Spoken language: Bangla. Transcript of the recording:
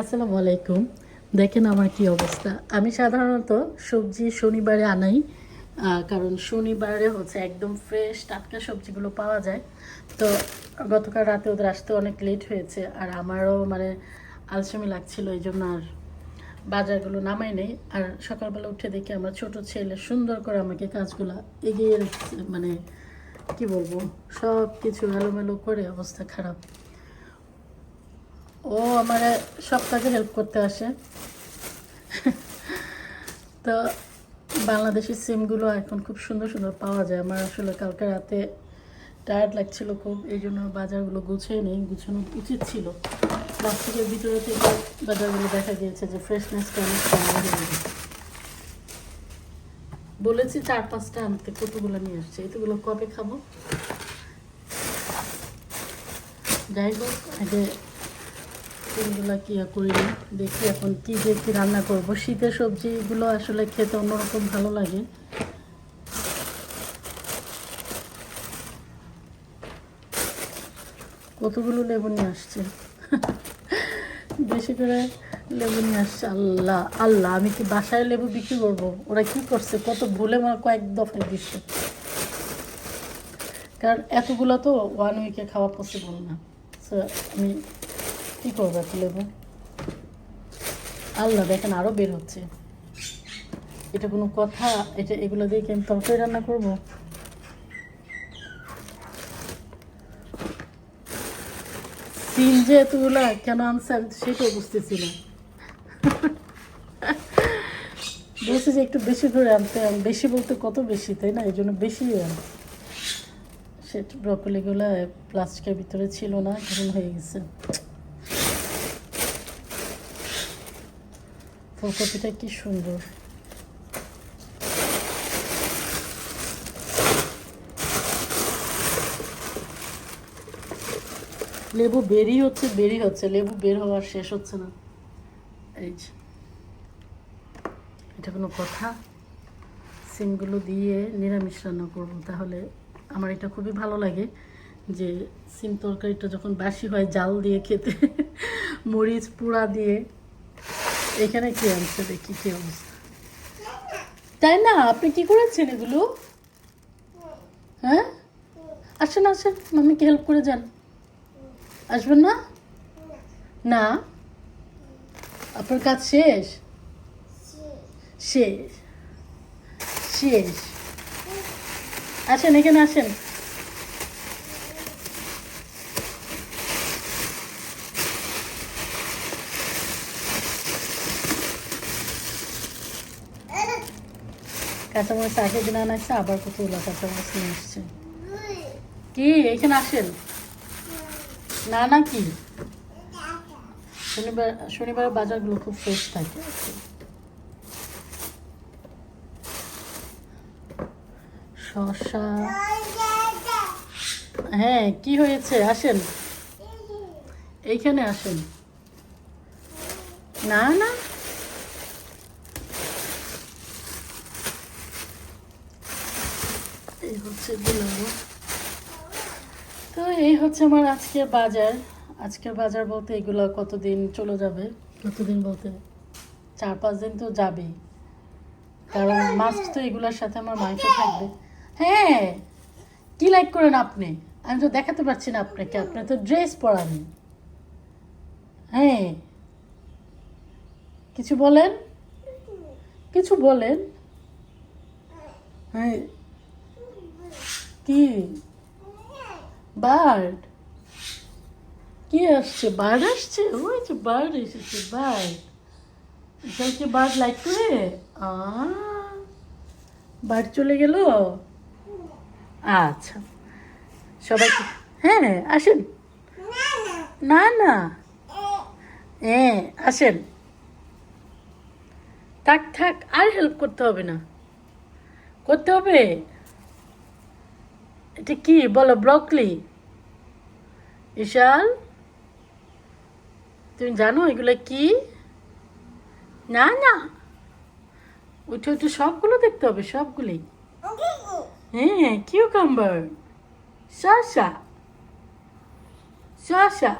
আসসালামু আলাইকুম। দেখেন আমার কি অবস্থা। আমি সাধারণত সবজি শনিবারে আনাই কারণ শনিবারে হচ্ছে একদম ফ্রেশ টাটকা সবজিগুলো পাওয়া যায়। তো গতকাল রাতে ওদের আসতে অনেক লেট হয়েছে, আর আমারও মানে আলসেমি লাগছিল, এই জন্য আর বাজারগুলো নামাই নেই। আর সকালবেলা উঠে দেখি আমার ছোট ছেলে সুন্দর করে আমাকে কাজগুলো এগিয়ে মানে কি বলব সব কিছু এলোমেলো করে অবস্থা খারাপ। ও আমার সব কাজে হেল্প করতে আসে। তো বাংলাদেশের সিমগুলো এখন খুব সুন্দর সুন্দর পাওয়া যায়। আমার আসলে কালকে রাতে টায়ার্ড লাগছিল খুব, এই জন্য বাজারগুলো গুছিয়ে নেই, গুছানো উচিত ছিল। প্লাস্টিকের ভিতরে থেকে বাজারগুলো দেখা গিয়েছে যে ফ্রেশনেসটা অনেক বলেছি চার পাঁচটা আনতে, কতগুলো নিয়ে আসছে? এতগুলো কবে খাব? যাই হোক, আগে এগুলো কি করি। দেখি এখন কি দিয়ে কি রান্না করব। শীতের সবজিগুলো আসলে খেতে অন্যরকম ভালো লাগে। কতগুলো লেবু নিয়ে আসছে? বেশি করে লেবু নিয়ে আসছে আল্লাহ আল্লাহ, আমি কি বাসায় লেবু বিক্রি করব? ওরা কি করছে? কত ভুলে আমার কয়েক দফায় দিচ্ছে। কারণ এতগুলো তো ওয়ান উইকে খাওয়া পসিবল না। আমি কী করব লেবু? আল্লাহ, দেখেন আরও বের হচ্ছে। এটা কোনো কথা, এটা এগুলো দিয়ে কি তরকারি রান্না করব? সিল যে এতগুলো কেন আনছে, আমি সেটাও বুঝতেছি না। বলছি যে একটু বেশি করে আনতে বেশি বলতে কত বেশি, তাই না? এই জন্য বেশি সেটা ব্রকলিগুলো প্লাস্টিকের ভিতরে ছিল না গ্রিন হয়ে গেছে। ফুলকপিটা কি সুন্দর। লেবু বেরি হচ্ছে বেরি হচ্ছে। লেবু বের হওয়ার শেষ হচ্ছে না। এই যে। এটা কোনো কথা? সিমগুলো দিয়ে নিরামিষ রান্না করব তাহলে আমার এটা খুবই ভালো লাগে যে সিম তরকারিটা যখন বাসি হয়, জাল দিয়ে খেতে, মরিচ, পোড়া দিয়ে এখানে কি আনছে দেখি, কি অবস্থা? তাই না? আপনি কি করেছেন এগুলো? হ্যাঁ? আসেন আসেন মামিকে হেল্প করে যান। আসবেন না? না? আপনার কাজ শেষ? শেষ। শেষ। আসেন, এখানে আসেন। কাঁচামরিচ আগের দিন আনা আসছে আবার কতগুলো কাঁচামরিচ নিয়ে আসছে। কি? এখানে আসেন? না না, কি? শনিবার শনিবার বাজারগুলো খুব ফ্রেশ থাকে। শশা হ্যাঁ কি হয়েছে? আসেন। এইখানে আসেন। না না। এই হচ্ছে তো এই হচ্ছে আমার আজকের বাজার। আজকের বাজার বলতে এগুলো কতদিন চলে যাবে? কতদিন বলতে? চার পাঁচ দিন তো যাবেই। কারণ মাস্ট তো এগুলোর সাথে আমার মাংস থাকবে। হ্যাঁ কি লাইক করেন আপনি? আমি তো দেখাতে পারছি না আপনাকে। আপনার তো ড্রেস পরা নেই হ্যাঁ। কিছু বলেন? কিছু বলেন? হ্যাঁ। কি? বার্ড? কি আসছে? বার্ড আসছে? ওই যে বার্ড এসেছে, বার্ড। কালকে বার্ড লাইক করে? বার্ড চলে গেল? আচ্ছা। সবাই হ্যাঁ আসেন। না না। হ্যাঁ আসেন। থাক থাক, আর হেল্প করতে হবে না। করতে হবে? এটা কি বলো ব্রকলি বিশাল তুমি জানো এগুলো কি না না উঠে উঠে সবগুলো দেখতে হবে সবগুলোই হ্যাঁ কিউ কাম্বার শশা শসা